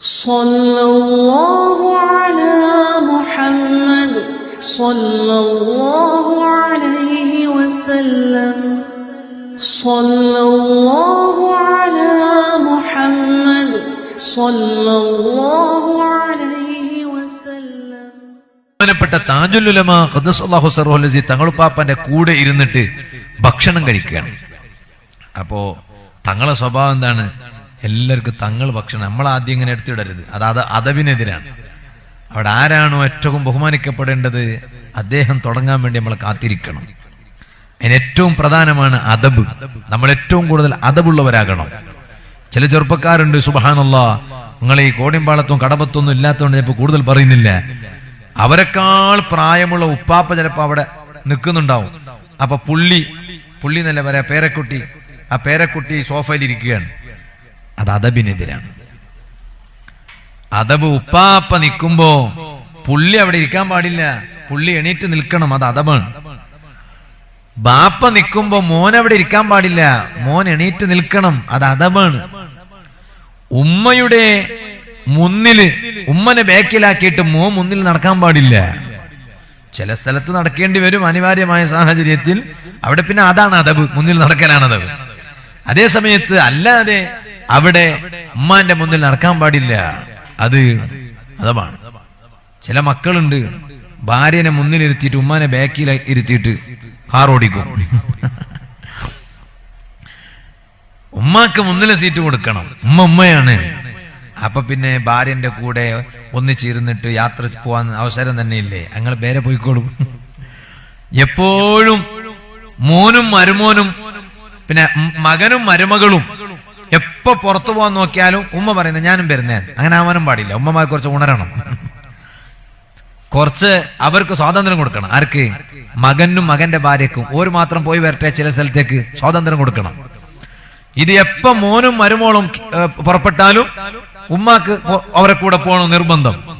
صلى الله على محمد صلى الله عليه وسلم صلى الله على محمد صلى الله عليه وسلم ബഹുമാനപ്പെട്ട താജുലുലമ ഖദ്ദസല്ലാഹു സർഹുലസി തങ്ങളുപ്പാപ്പന്റെ കൂടെ ഇരുന്നിട്ട് ഭക്ഷണം കഴിക്കുകയാണ് അപ്പോ തങ്ങളെ സ്വഭാവം എന്താണ് എല്ലാവർക്കും തങ്ങൾ ഭക്ഷണം നമ്മൾ ആദ്യം ഇങ്ങനെ എടുത്തിടരുത്. അത് അത് അതവിനെതിരാണ് അവിടെ ആരാണോ ഏറ്റവും ബഹുമാനിക്കപ്പെടേണ്ടത് അദ്ദേഹം തുടങ്ങാൻ വേണ്ടി നമ്മൾ കാത്തിരിക്കണം. അതിന് ഏറ്റവും പ്രധാനമാണ് അതബ് നമ്മൾ ഏറ്റവും കൂടുതൽ അതബുള്ളവരാകണം ചില ചെറുപ്പക്കാരുണ്ട് സുബാനുള്ള നിങ്ങൾ ഈ കോടിമ്പാളത്തും കടമ്പത്തൊന്നും ഇല്ലാത്തതുകൊണ്ട് ചിലപ്പോൾ കൂടുതൽ പറയുന്നില്ല. അവരെക്കാൾ പ്രായമുള്ള ഉപ്പാപ്പ ചിലപ്പോൾ അവിടെ നിൽക്കുന്നുണ്ടാവും. അപ്പൊ പുള്ളി പുള്ളി എന്നല്ല പറയാ പേരക്കുട്ടി. ആ പേരക്കുട്ടി സോഫയിൽ ഇരിക്കുകയാണ്. അത് അതബിനെതിരാണ് അതബ് ഉപ്പാപ്പ നിൽക്കുമ്പോ പുള്ളി അവിടെ ഇരിക്കാൻ പാടില്ല. പുള്ളി എണീറ്റ് നിൽക്കണം അത് അതബാണ് ബാപ്പ നിൽക്കുമ്പോ മോൻ അവിടെ ഇരിക്കാൻ പാടില്ല. മോൻ എണീറ്റ് നിൽക്കണം അത് അതബാണ് ഉമ്മയുടെ മുന്നിൽ ഉമ്മനെ ബാക്കിലാക്കിയിട്ട് മോൻ മുന്നിൽ നടക്കാൻ പാടില്ല. ചില സ്ഥലത്ത് നടക്കേണ്ടി വരും അനിവാര്യമായ സാഹചര്യത്തിൽ. അവിടെ പിന്നെ അതാണ് അതബ് മുന്നിൽ നടക്കലാണ് അതബ് അതേ സമയത്ത് അല്ലാതെ അവിടെ ഉമ്മാന്റെ മുന്നിൽ നടക്കാൻ പാടില്ല. അത് അതമാണ് ചില മക്കളുണ്ട് ഭാര്യനെ മുന്നിൽ ഇരുത്തിയിട്ട് ഉമ്മാനെ ബാക്കിൽ ഇരുത്തിയിട്ട് കാർ ഓടിക്കും. ഉമ്മാക്ക് മുന്നിലെ സീറ്റ് കൊടുക്കണം. ഉമ്മ ഉമ്മയാണ്. അപ്പൊ പിന്നെ ഭാര്യന്റെ കൂടെ ഒന്നിച്ചിരുന്നിട്ട് യാത്ര പോവാൻ അവസരം തന്നെ ഇല്ലേ? അങ്ങൾ വേറെ പോയിക്കോളും. എപ്പോഴും മോനും മരുമോനും പിന്നെ മകനും മരുമകളും എപ്പോ പുറത്തു പോകാൻ നോക്കിയാലും ഉമ്മ പറയുന്നത് ഞാനും വരുന്നേ. അങ്ങനെ ആവാനും പാടില്ല. ഉമ്മമാർ കുറച്ച് ഉണരണം. കുറച്ച് അവർക്ക് സ്വാതന്ത്ര്യം കൊടുക്കണം. ആർക്ക്? മകനും മകന്റെ ഭാര്യക്കും. ഒരു മാത്രം പോയി വരട്ടെ ചില സ്ഥലത്തേക്ക് സ്വാതന്ത്ര്യം കൊടുക്കണം. ഇത് എപ്പോ മോനും മരുമോളും പുറപ്പെട്ടാലും ഉമ്മാക്ക് അവരെ കൂടെ പോകണം നിർബന്ധം.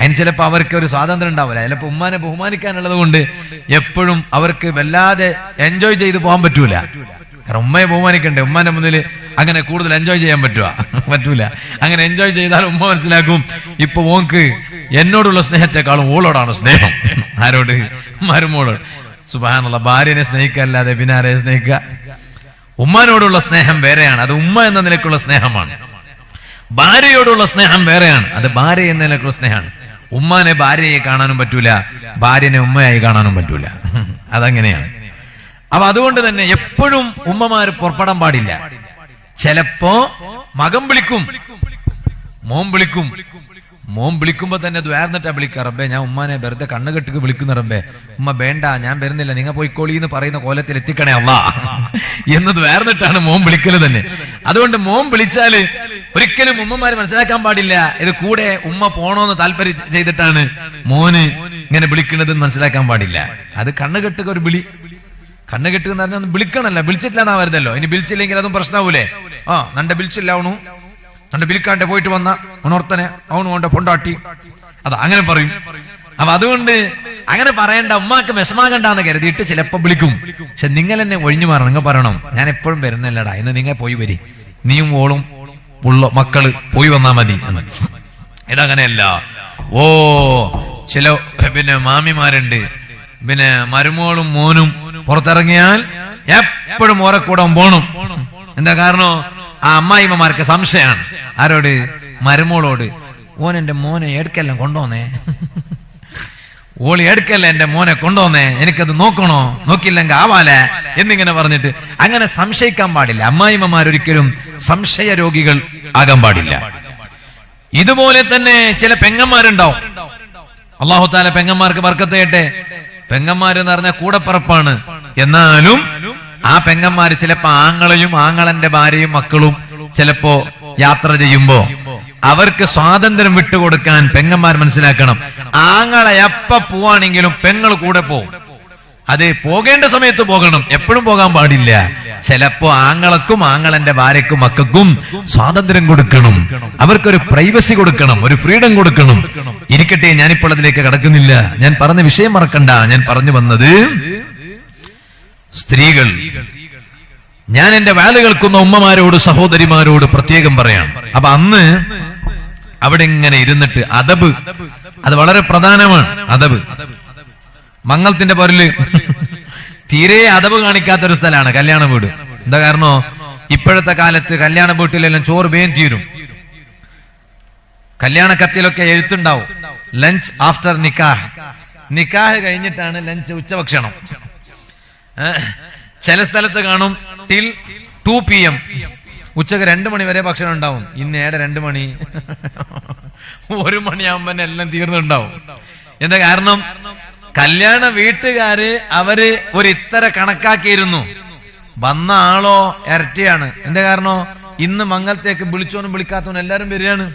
അതിന് ചിലപ്പോ അവർക്ക് ഒരു സ്വാതന്ത്ര്യം ഉണ്ടാവില്ല. ചിലപ്പോ ഉമ്മാനെ ബഹുമാനിക്കാനുള്ളത് കൊണ്ട് എപ്പോഴും അവർക്ക് വല്ലാതെ എൻജോയ് ചെയ്ത് പോകാൻ പറ്റൂല. കാരണം ഉമ്മയെ ബഹുമാനിക്കണ്ടേ? ഉമ്മാന്റെ മുന്നിൽ അങ്ങനെ കൂടുതൽ എൻജോയ് ചെയ്യാൻ പറ്റുക പറ്റൂല. അങ്ങനെ എൻജോയ് ചെയ്താൽ ഉമ്മ മനസ്സിലാക്കും ഇപ്പൊ ഓങ്ക് എന്നോടുള്ള സ്നേഹത്തെക്കാളും ഓളോടാണ് സ്നേഹം. ആരോട്? മരുമോളോട് സുബാനുള്ള ഭാര്യനെ സ്നേഹിക്കല്ലാതെ പിന്നെ ആരെ സ്നേഹിക്കുക? ഉമ്മാനോടുള്ള സ്നേഹം വേറെയാണ്. അത് ഉമ്മ എന്ന നിലക്കുള്ള സ്നേഹമാണ്. ഭാര്യയോടുള്ള സ്നേഹം വേറെയാണ്. അത് ഭാര്യ എന്ന നിലക്കുള്ള സ്നേഹമാണ്. ഉമ്മാനെ ഭാര്യയെ കാണാനും പറ്റൂല ഭാര്യനെ ഉമ്മയായി കാണാനും പറ്റൂല. അതങ്ങനെയാണ്. അപ്പൊ അതുകൊണ്ട് തന്നെ എപ്പോഴും ഉമ്മമാര് പുറപ്പെടാൻ പാടില്ല. ചിലപ്പോ മകം വിളിക്കും മോൻ വിളിക്കും. മോൻ വിളിക്കുമ്പോ തന്നെ ദ്വാർന്നിട്ടാ വിളിക്കുക റബ്ബേ ഞാൻ ഉമ്മാനെ വെറുതെ കണ്ണു കെട്ടിക്ക് വിളിക്കുന്ന റബ്ബേ. ഉമ്മ വേണ്ട ഞാൻ വരുന്നില്ല നിങ്ങൾ പോയിക്കോളി എന്ന് പറയുന്ന കോലത്തിൽ എത്തിക്കണേ അല്ല എന്ന് ദ്വാർന്നിട്ടാണ് മോൻ വിളിക്കൽ തന്നെ. അതുകൊണ്ട് മോൻ വിളിച്ചാൽ ഒരിക്കലും ഉമ്മമാര് മനസ്സിലാക്കാൻ പാടില്ല. ഇത് കൂടെ ഉമ്മ പോണോന്ന് താല്പര്യം ചെയ്തിട്ടാണ് മോന് ഇങ്ങനെ വിളിക്കുന്നത് മനസ്സിലാക്കാൻ പാടില്ല. അത് കണ്ണു കെട്ടുക ഒരു വിളി കണ്ണു കെട്ടുന്ന എന്ന് പറഞ്ഞാൽ ഒന്ന് വിളിക്കണല്ല. വിളിച്ചിട്ടില്ലാന്നാ വരുന്നല്ലോ. ഇനി വിളിച്ചില്ലെങ്കിൽ അതും പ്രശ്നമാവൂലേ ആ നന്റെ വിളിച്ചില്ല അവണു നന്റെ വിളിക്കാണ്ട് പോയിട്ട് വന്ന ഉണർത്തനെ. അവണു കൊണ്ട് പൊണ്ടാട്ടി. അത് അങ്ങനെ പറയും. അപ്പൊ അതുകൊണ്ട് അങ്ങനെ പറയണ്ട. ഉമ്മാക്ക് വിഷമാകണ്ടെന്ന് കരുതിയിട്ട് ചിലപ്പോ വിളിക്കും. പക്ഷെ നിങ്ങൾ എന്നെ ഒഴിഞ്ഞു മാറണം. നിങ്ങൾ പറയണം ഞാൻ എപ്പോഴും വരുന്നില്ലടാ. ഇന്ന് നിങ്ങൾ പോയി വരി. നീയും ഓളും ഉള്ള മക്കൾ പോയി വന്നാ മതി. എന്ന്. ഇതങ്ങനെയല്ല ഓ ചില പിന്നെ മാമിമാരുണ്ട്. പിന്നെ മരുമോളും മോനും പുറത്തിറങ്ങിയാൽ എപ്പോഴും ഓരെ കൂടെ പോണം. എന്താ കാരണം? ആ അമ്മായിമ്മമാർക്ക് സംശയമാണ്. ആരോട്? മരുമോളോട്. ഓൻ എന്റെ മോനെ എടുക്കല്ല കൊണ്ടുവന്നേ. ഓളി എടുക്കല്ല എന്റെ മോനെ കൊണ്ടുവന്നേ. എനിക്കത് നോക്കണോ? നോക്കില്ലെങ്കിൽ ആവാലേ എന്നിങ്ങനെ പറഞ്ഞിട്ട് അങ്ങനെ സംശയിക്കാൻ പാടില്ല. അമ്മായിമ്മമാരൊരിക്കലും സംശയ രോഗികൾ ആകാൻ പാടില്ല. ഇതുപോലെ തന്നെ ചില പെങ്ങന്മാരുണ്ടാവും. അള്ളാഹു താല പെങ്ങന്മാർക്ക് വർക്കത്തേട്ടെ പെങ്ങന്മാർ എന്ന് പറഞ്ഞാൽ കൂടപ്പറപ്പാണ്. എന്നാലും ആ പെങ്ങന്മാര് ചിലപ്പോ ആങ്ങളെയും ആങ്ങളന്റെ ഭാര്യയും മക്കളും ചിലപ്പോ യാത്ര ചെയ്യുമ്പോ അവർക്ക് സ്വാതന്ത്ര്യം വിട്ടുകൊടുക്കാൻ പെങ്ങന്മാർ മനസ്സിലാക്കണം. ആങ്ങളെ എപ്പ പോവാണെങ്കിലും പെങ്ങൾ കൂടെ പോകും അത് പോകേണ്ട സമയത്ത് പോകണം. എപ്പോഴും പോകാൻ പാടില്ല. ചിലപ്പോ ആങ്ങളക്കും ആങ്ങളന്റെ ഭാര്യക്കും മക്കൾക്കും സ്വാതന്ത്ര്യം കൊടുക്കണം. അവർക്കൊരു പ്രൈവസി കൊടുക്കണം. ഒരു ഫ്രീഡം കൊടുക്കണം. ഇരിക്കട്ടെ ഞാനിപ്പോൾ അതിലേക്ക് കടക്കുന്നില്ല. ഞാൻ പറഞ്ഞ വിഷയം മറക്കണ്ട. ഞാൻ പറഞ്ഞു വന്നത് സ്ത്രീകൾ ഞാൻ എന്റെ വാൽ കേൾക്കുന്ന ഉമ്മമാരോട് സഹോദരിമാരോട് പ്രത്യേകം പറയാം അപ്പൊ അന്ന് അവിടെ ഇങ്ങനെ ഇരുന്നിട്ട് അതബ് അത് വളരെ പ്രധാനമാണ് അതബ് മംഗളത്തിന്റെ പൊരൽ തീരെ അതവ് കാണിക്കാത്ത ഒരു സ്ഥലമാണ് കല്യാണ വീട്. എന്താ കാരണോ? ഇപ്പോഴത്തെ കാലത്ത് കല്യാണ വീട്ടിലെല്ലാം ചോറ് വേഗം തീരും. കല്യാണ കത്തിലൊക്കെ എഴുത്തുണ്ടാവും. ലഞ്ച് ആഫ്റ്റർ നിക്കാഹ്. നിക്കാഹ് കഴിഞ്ഞിട്ടാണ് ലഞ്ച് ഉച്ചഭക്ഷണം. ചില സ്ഥലത്ത് കാണും ടിൽ ടു പി എം. ഉച്ചയ്ക്ക് രണ്ടു മണി വരെ ഭക്ഷണം ഉണ്ടാവും. ഇന്ന് ഏടെ രണ്ടു മണി? ഒരു മണിയാകുമ്പോ എല്ലാം തീർന്നുണ്ടാവും. എന്താ കാരണം? കല്യാണ വീട്ടുകാര് അവർ ഒരു ഇത്തര കണക്കാക്കിയിരുന്നു. വന്ന ആളോ ഇരട്ടിയാണ്. എന്താ കാരണോ? ഇന്ന് മംഗലത്തേക്ക് വിളിച്ചോനും വിളിക്കാത്തവനും എല്ലാരും വരികയാണ്.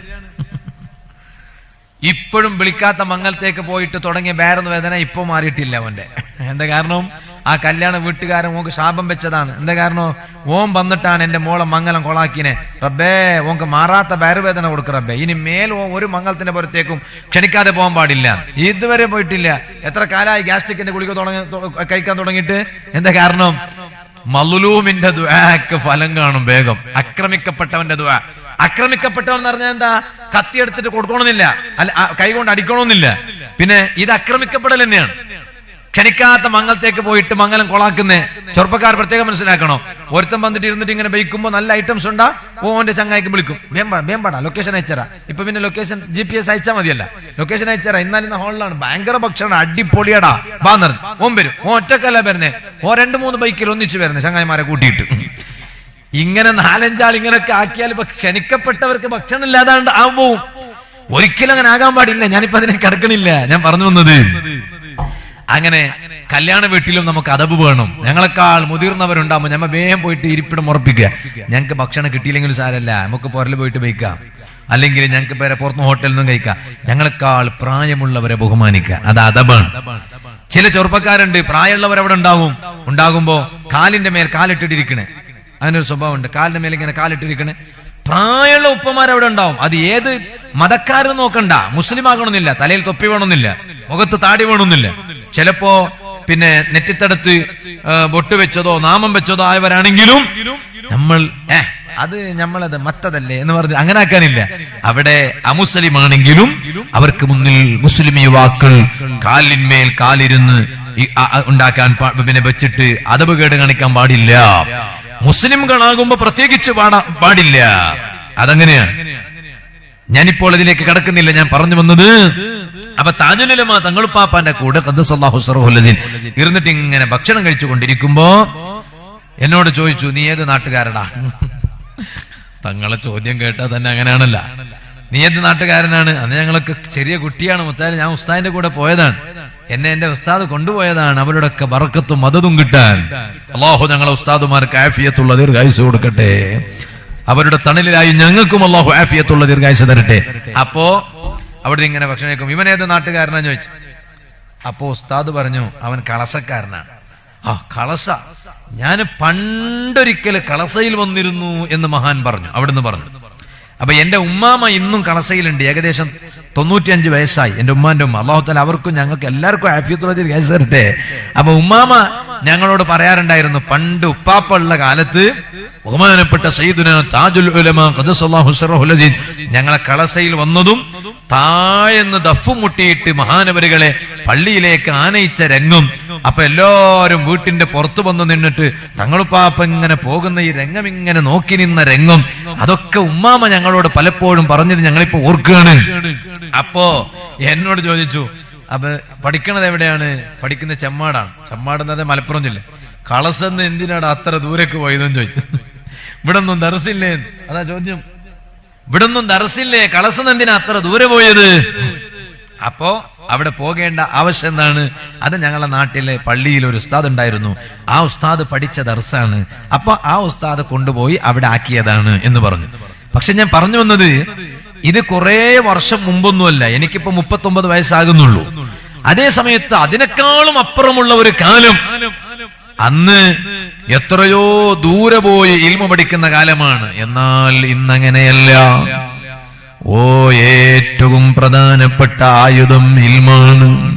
ഇപ്പോഴും വിളിക്കാത്ത മംഗലത്തേക്ക് പോയിട്ട് തുടങ്ങിയ വേറൊന്ന് വേദന ഇപ്പൊ മാറിയിട്ടില്ല അവന്റെ. എന്താ കാരണം? ആ കല്യാണ വീട്ടുകാരൻ ഓക്ക് ശാപം വെച്ചതാണ്. എന്താ കാരണം? ഓം വന്നിട്ടാണ് എന്റെ മോളെ മംഗലം കൊളാക്കിനെ. റബ്ബേ ഓക്ക് മാറാത്ത വയറുവേദന കൊടുക്ക റബ്ബേ. ഇനി മേൽ ഓ ഒരു മംഗലത്തിന്റെ പുറത്തേക്കും ക്ഷണിക്കാതെ പോകാൻ പാടില്ല. ഇതുവരെ പോയിട്ടില്ല. എത്ര കാലമായി ഗ്യാസ്ട്രിക്കിന്റെ ഗുളിക തുടങ്ങി കഴിക്കാൻ തുടങ്ങിയിട്ട്? എന്താ കാരണം? മലുലൂമിന്റെ ദുആക്ക് ഫലം കാണും വേഗം. ആക്രമിക്കപ്പെട്ടവന്റെ ദുആ. ആക്രമിക്കപ്പെട്ടവൻ എന്ന് പറഞ്ഞാൽ എന്താ? കത്തി എടുത്തിട്ട് കൊടുക്കണമെന്നില്ല. അല്ല കൈകൊണ്ട് അടിക്കണമെന്നില്ല. പിന്നെ ഇത് ആക്രമിക്കപ്പെടൽ തന്നെയാണ്. ക്ഷണിക്കാത്ത മംഗലത്തേക്ക് പോയിട്ട് മംഗലം കൊളാക്കുന്നേ. ചെറുപ്പക്കാർ പ്രത്യേകം മനസ്സിലാക്കണോ? ഒരുത്തം വന്നിട്ട് ഇരുന്നിട്ട് ഇങ്ങനെ ബൈക്കുമ്പോ നല്ല ഐറ്റംസ് ഉണ്ടാ? ഓന്റെ ചങ്ങായിക്ക് വിളിക്കും. വേമ്പാ വേമ്പാടാ ലൊക്കേഷൻ അയച്ചറാ ഇപ്പൊ പിന്നെ ലൊക്കേഷൻ ജി പി എസ് അയച്ചാൽ മതിയല്ല. ലൊക്കേഷൻ അയച്ചറാ എന്നാൽ ഇന്ന് ഹോളിലാണ് ഭയങ്കര ഭക്ഷണം അടിപൊളിയടാ. ബാന്നർ ഓൻ വരും. ഓ ഒറ്റക്കല്ല വരുന്നേ? ഓ രണ്ട് മൂന്ന് ബൈക്കിൽ ഒന്നിച്ച് വരുന്നേ ചങ്ങായിമാരെ കൂട്ടിയിട്ട്. ഇങ്ങനെ നാലഞ്ചാൾ ഇങ്ങനൊക്കെ ആക്കിയാൽ ഇപ്പൊ ക്ഷണിക്കപ്പെട്ടവർക്ക് ഭക്ഷണം ഇല്ലാതാണ്ട് ആവും. ഒരിക്കലും അങ്ങനെ ആകാൻ പാടില്ല. ഞാനിപ്പോ അതിനെ കിടക്കണില്ല. ഞാൻ പറഞ്ഞു വന്നത് അങ്ങനെ കല്യാണ വീട്ടിലും നമുക്ക് അതവ് വേണം. ഞങ്ങളെക്കാൾ മുതിർന്നവരുണ്ടാകുമ്പോൾ ഞമ്മ വേഗം പോയിട്ട് ഇരിപ്പിടം ഉറപ്പിക്കുക. ഞങ്ങൾക്ക് ഭക്ഷണം കിട്ടിയില്ലെങ്കിലും സാരല്ല. നമുക്ക് പുറൽ പോയിട്ട് വയ്ക്കാം. അല്ലെങ്കിൽ ഞങ്ങൾക്ക് പേരെ പുറത്ത് ഹോട്ടലിൽ നിന്നും കഴിക്കാം. ഞങ്ങളെക്കാൾ പ്രായമുള്ളവരെ ബഹുമാനിക്കുക. അത് അതബാണ്. ചില ചെറുപ്പക്കാരുണ്ട് പ്രായമുള്ളവർ അവിടെ ഉണ്ടാകും ഉണ്ടാകുമ്പോ കാലിന്റെ മേൽ കാലിട്ടിട്ടിരിക്കണേ. അതിനൊരു സ്വഭാവമുണ്ട്. കാലിന്റെ മേൽ ഇങ്ങനെ കാലിട്ടിരിക്കണേ. പ്രായമുള്ള ഉപ്പമാർ അവിടെ ഉണ്ടാവും? അത് ഏത് മതക്കാരും നോക്കണ്ട. മുസ്ലിം ആകണമെന്നില്ല തലയിൽ തൊപ്പി വേണമെന്നില്ല. മുഖത്ത് താടി വേണമെന്നില്ല ചിലപ്പോ പിന്നെ നെറ്റിത്തടത്ത് ബൊട്ട് വെച്ചതോ നാമം വെച്ചതോ ആയവരാണെങ്കിലും നമ്മൾ ഏഹ് അത് നമ്മളത് മത്തതല്ലേ എന്ന് പറഞ്ഞ് അങ്ങനെ ആക്കാനില്ല. അവിടെ അമുസ്ലിം ആണെങ്കിലും അവർക്ക് മുന്നിൽ മുസ്ലിം യുവാക്കൾ കാലിന്മേൽ കാലിരുന്ന് ഉണ്ടാക്കാൻ പിന്നെ വെച്ചിട്ട് അതവ് കേട് കാണിക്കാൻ പാടില്ല. മുസ്ലിംകളാകുമ്പോ പ്രത്യേകിച്ച് പാടാ പാടില്ല. അതങ്ങനെയാണ് ഞാനിപ്പോൾ ഇതിലേക്ക് കടക്കുന്നില്ല. ഞാൻ പറഞ്ഞു വന്നത് അപ്പൊ താജുലുലമ തങ്ങളുപ്പാപ്പാന്റെ കൂടെ ഇരുന്നിട്ട് ഇങ്ങനെ ഭക്ഷണം കഴിച്ചു കൊണ്ടിരിക്കുമ്പോ എന്നോട് ചോദിച്ചു നീ ഏത് നാട്ടുകാരടാ? തങ്ങളെ ചോദ്യം കേട്ടാ തന്നെ അങ്ങനെയാണല്ല. നീ ഏത് നാട്ടുകാരനാണ്? അന്ന് ഞങ്ങളൊക്കെ ചെറിയ കുട്ടിയാണ് മുത്തായാലും ഞാൻ ഉസ്താദിന്റെ കൂടെ പോയതാണ്. എന്നെ എന്റെ ഉസ്താദ് കൊണ്ടുപോയതാണ്. അവരോടൊക്കെ വറക്കത്തും മതതും കിട്ടാൻ. അള്ളാഹു ഞങ്ങളെ ഉസ്താദുമാർക്ക് ആഫിയത്തുള്ള ദീർഘായുസ് കൊടുക്കട്ടെ. അവരുടെ തണലിലായി ഞങ്ങൾക്കും അള്ളാഹു ആഫിയത്തുള്ള ദീർഘായുസ് തരട്ടെ. അപ്പോ അവിടെ ഇങ്ങനെ ഭക്ഷണം കഴിക്കും. ഇവൻ ഏത് നാട്ടുകാരനാന്ന് ചോദിച്ചു. അപ്പോ ഉസ്താദ് പറഞ്ഞു അവൻ കളസക്കാരനാണ്. ആ കളസ. ഞാൻ പണ്ടൊരിക്കൽ കളസയിൽ വന്നിരുന്നു എന്ന് മഹാൻ പറഞ്ഞു അവിടുന്ന് പറഞ്ഞു. അപ്പൊ എന്റെ ഉമ്മാമ ഇന്നും കളസയിലുണ്ട്. ഏകദേശം തൊണ്ണൂറ്റിയഞ്ച് വയസ്സായി. എന്റെ ഉമ്മാന്റെ ഉമ്മ. അള്ളാഹുത്താല അവർക്കും ഞങ്ങൾക്ക് എല്ലാവർക്കും ആഫിയത്തുള്ള കേസ് തരട്ടെ. അപ്പൊ ഉമ്മാമ ഞങ്ങളോട് പറയാറുണ്ടായിരുന്നു പണ്ട് ഉപ്പാപ്പ ഉള്ള കാലത്ത് ബഹുമാനപ്പെട്ട സയ്യിദുന താജുൽ ഞങ്ങളെ കളസയിൽ വന്നതും താഴെന്ന് ദഫ് മുട്ടിയിട്ട് മഹാനവരുകളെ പള്ളിയിലേക്ക് ആനയിച്ച രംഗം. അപ്പൊ എല്ലാവരും വീട്ടിന്റെ പുറത്തു വന്ന് നിന്നിട്ട് തങ്ങളുപ്പാപ്പ ഇങ്ങനെ പോകുന്ന ഈ രംഗം ഇങ്ങനെ നോക്കി നിന്ന രംഗം. അതൊക്കെ ഉമ്മാമ ഞങ്ങളോട് പലപ്പോഴും പറഞ്ഞത് ഞങ്ങളിപ്പോ ഓർക്കുകയാണ്. അപ്പോ എന്നോട് ചോദിച്ചു അപ്പൊ പഠിക്കണത് എവിടെയാണ്? പഠിക്കുന്ന ചെമ്മാടാണ്. ചെമ്മാട് എന്നത് മലപ്പുറം ജില്ല. കളസെന്ന് എന്തിനാണ് അത്ര ദൂരേക്ക് പോയതെന്ന് ചോദിച്ചു? ഇവിടെ ഒന്നും ദർസില്ലേ അതാ ചോദ്യം. ഇവിടെ ഒന്നും ദർസില്ലേ കളസം എന്തിനാ അത്ര ദൂരെ പോയത്? അപ്പോ അവിടെ പോകേണ്ട ആവശ്യം എന്താണ്? അത് ഞങ്ങളുടെ നാട്ടിലെ പള്ളിയിൽ ഒരു ഉസ്താദ് ഉണ്ടായിരുന്നു. ആ ഉസ്താദ് പഠിച്ച ദർസാണ്. അപ്പൊ ആ ഉസ്താദ് കൊണ്ടുപോയി അവിടെ ആക്കിയതാണ് എന്ന് പറഞ്ഞു. പക്ഷെ ഞാൻ പറഞ്ഞു വന്നത് ഇത് കുറേ വർഷം മുമ്പൊന്നുമല്ല. എനിക്കിപ്പോ മുപ്പത്തൊമ്പത് വയസ്സാകുന്നുള്ളൂ. അതേ സമയത്ത് അതിനേക്കാളും അപ്പുറമുള്ള ഒരു കാലം അന്ന് എത്രയോ ദൂരെ പോയി ഇൽമ പഠിക്കുന്ന കാലമാണ്. എന്നാൽ ഇന്നങ്ങനെയല്ല. ഓ ഏറ്റവും പ്രധാനപ്പെട്ട ആയുധം ഇൽമാണ്.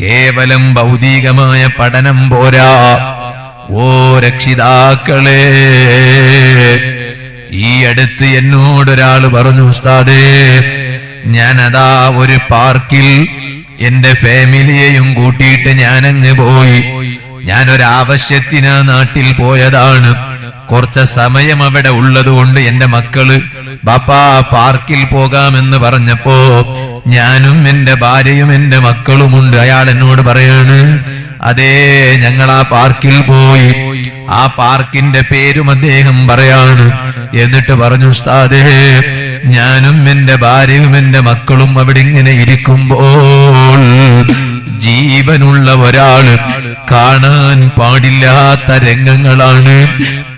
കേവലം ഭൗതികമായ പഠനം പോരാ. ഓ രക്ഷിതാക്കളെ ഈ അടുത്ത് എന്നോടൊരാൾ പറഞ്ഞു ഉസ്താദേ ഞാനതാ ഒരു പാർക്കിൽ എന്റെ ഫാമിലിയെയും കൂട്ടിയിട്ട് ഞാനങ്ങ് പോയി. ഞാനൊരാവശ്യത്തിന് നാട്ടിൽ പോയതാണ്. കുറച്ച സമയം അവിടെ ഉള്ളതുകൊണ്ട് എന്റെ മക്കൾ ബാപ്പാ പാർക്കിൽ പോകാമെന്ന് പറഞ്ഞപ്പോ ഞാനും എന്റെ ഭാര്യയും എന്റെ മക്കളുമുണ്ട്. അയാൾ എന്നോട് പറയാണ് അതേ ഞങ്ങൾ ആ പാർക്കിൽ പോയി. ആ പാർക്കിന്റെ പേരും അദ്ദേഹം പറയാണ്. എന്നിട്ട് പറഞ്ഞു ഉസ്താദേ ഞാനും എന്റെ ഭാര്യയും എന്റെ മക്കളും അവിടെ ഇങ്ങനെ ഇരിക്കുമ്പോൾ ജീവനുള്ള ഒരാൾ കാണാൻ പാടില്ലാത്ത രംഗങ്ങളാണ്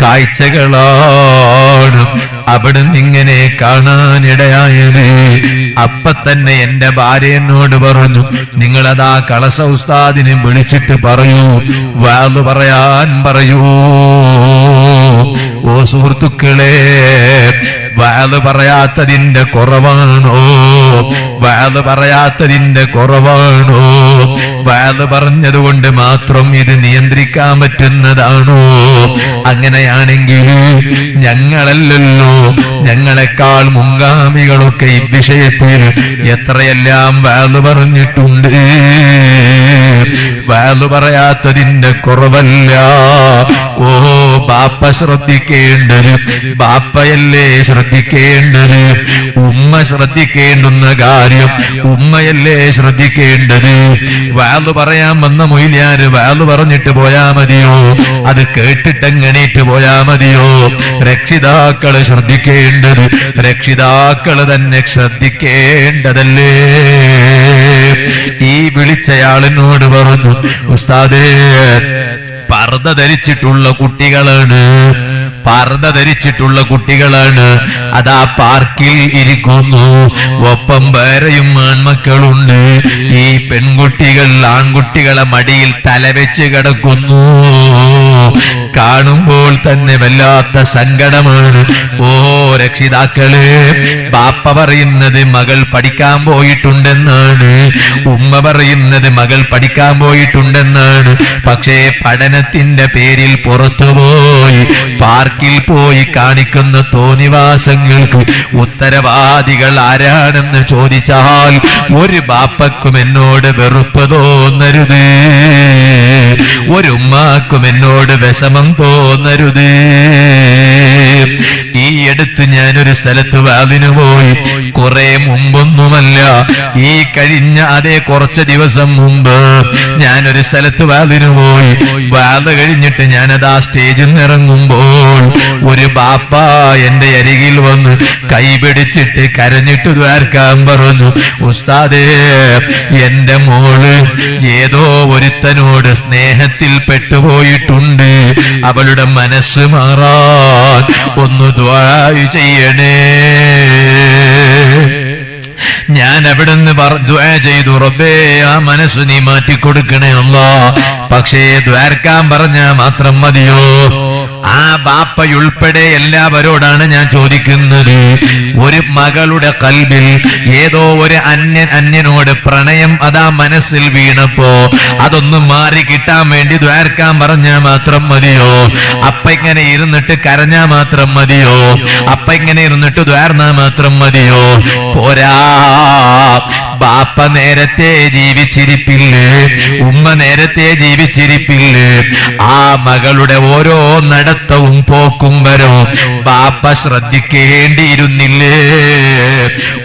കാഴ്ചകളാണ്. അവിടെ നിങ്ങനെ കാണാനിടയായത്. അപ്പൊ തന്നെ എന്റെ ഭാര്യ പറഞ്ഞു നിങ്ങളതാ കളസ ഉസ്താദിനെ വിളിച്ചിട്ട് പറയൂ. വാൽ പറയാൻ പറയൂ. ഓ സുഹൃത്തുക്കളെ വാൽ പറയാത്തതിന്റെ കുറവാണോ? വാത് പറയാത്തതിന്റെ കുറവാണോ? വാൽ പറഞ്ഞതുകൊണ്ട് മാത്രം ഇത് നിയന്ത്രിക്കാൻ പറ്റുന്നതാണോ? അങ്ങനെയാണെങ്കിൽ ഞങ്ങളല്ലല്ലോ. ഞങ്ങളെക്കാൾ മുൻഗാമികളൊക്കെ ഈ വിഷയത്തിൽ എത്രയെല്ലാം വാത് പറഞ്ഞിട്ടുണ്ട്? വാൽ പറയാത്തതിന്റെ കുറവല്ല. ഓ ബാപ്പ ശ്രദ്ധിക്കേണ്ടത് ബാപ്പയല്ലേ ശ്രദ്ധിക്കേണ്ടത്? ഉമ്മ ശ്രദ്ധിക്കേണ്ടുന്ന കാര്യം ഉമ്മയല്ലേ ശ്രദ്ധിക്കേണ്ടത്? വാൽ പറയാൻ വന്ന മൊയിലാര് വാൽ പറഞ്ഞിട്ട് പോയാ മതിയോ? അത് കേട്ടിട്ട് എങ്ങനെയിട്ട് പോയാ മതിയോ? രക്ഷിതാക്കൾ ശ്രദ്ധിക്കേണ്ടത് രക്ഷിതാക്കൾ തന്നെ ശ്രദ്ധിക്കേണ്ടതല്ലേ? ഈ വിളിച്ചയാളിനോട് പറഞ്ഞു ഉസ്താദേ പർദ്ദ ധരിച്ചിട്ടുള്ള കുട്ടികളാണ്. പർദ്ദ ധരിച്ചിട്ടുള്ള കുട്ടികളാണ്. അതാ പാർക്കിൽ ഇരിക്കുന്നു. ഒപ്പം വേറെയും ആൺമക്കളുണ്ട്. ഈ പെൺകുട്ടികൾ ആൺകുട്ടികളെ മടിയിൽ തലവെച്ച് കിടക്കുന്നു. കാണുമ്പോൾ തന്നെ വല്ലാത്ത സങ്കടമാണ്. ഓ രക്ഷിതാക്കൾ ബാപ്പ പറയുന്നത് മകൾ പഠിക്കാൻ പോയിട്ടുണ്ടെന്നാണ്. ഉമ്മ പറയുന്നത് മകൾ പഠിക്കാൻ പോയിട്ടുണ്ടെന്നാണ്. പക്ഷേ പഠനത്തിന്റെ പേരിൽ പുറത്തുപോയി പാർക്കിൽ പോയി കാണിക്കുന്ന തോന്നിവാസങ്ങൾക്ക് ഉത്തരവാദികൾ ആരാണെന്ന് ചോദിച്ചാൽ ഒരു ബാപ്പക്കും എന്നോട് വെറുപ്പ് തോന്നരുത്. ഒരു ഉമ്മാക്കും എന്നോട് വിഷമം തോന്നരുത്. അടുത്ത് ഞാനൊരു സ്ഥലത്ത് വാതിന് പോയി. കുറെ മുമ്പൊന്നുമല്ല. ഈ കഴിഞ്ഞ അതേ കുറച്ച് ദിവസം മുമ്പ് ഞാനൊരു സ്ഥലത്ത് വാതിന് പോയി. വാത് കഴിഞ്ഞിട്ട് ഞാനത് ആ സ്റ്റേജിൽ നിറങ്ങുമ്പോൾ ഇറങ്ങുമ്പോൾ ഒരു ബാപ്പ എന്റെ അരികിൽ വന്ന് കൈപിടിച്ചിട്ട് കരഞ്ഞിട്ട് ദ്വാർക്കാൻ പറഞ്ഞു. ഉസ്താദേ എന്റെ മോൾ ഏതോ ഒരുത്തനോട് സ്നേഹത്തിൽ പെട്ടുപോയിട്ടുണ്ട്. അവളുടെ മനസ്സ് മാറാൻ ഒന്ന് ദ്വായു ചെയ്യണേ ഞാൻ അവിടുന്ന് ദുആ ചെയ്തു റബ്ബേ ആ മനസ്സ് നീ മാറ്റിക്കൊടുക്കണേ അല്ല. പക്ഷേ ദ്വാരക്കാൻ പറഞ്ഞ മാത്രം മതിയോ? ആ ബാപ്പയുൾപ്പെടെ എല്ലാവരോടാണ് ഞാൻ ചോദിക്കുന്നത്. ഒരു മകളുടെ കൽബിൽ ഏതോ ഒരു അന്യൻ അന്യനോട് പ്രണയം അതാ മനസ്സിൽ വീണപ്പോ അതൊന്ന് മാറി കിട്ടാൻ വേണ്ടി ദ്വാരക്കാൻ പറഞ്ഞാൽ മാത്രം മതിയോ? അപ്പ ഇങ്ങനെ ഇരുന്നിട്ട് കരഞ്ഞാ മാത്രം മതിയോ? അപ്പ ഇങ്ങനെ ഇരുന്നിട്ട് ദ്വാരന്നാ മാത്രം മതിയോ? പോരാ. ബാപ്പ നേരത്തെ ജീവിച്ചിരിപ്പില്ല്? ഉമ്മ നേരത്തെ ജീവിച്ചിരിപ്പില്ല്? ആ മകളുടെ ഓരോ നടത്തവും പോക്കും വരും. ബാപ്പ ശ്രദ്ധിക്കേണ്ടിയിരുന്നില്ലേ?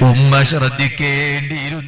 ഉമ്മ ശ്രദ്ധിക്കേണ്ടിയിരുന്നില്ല?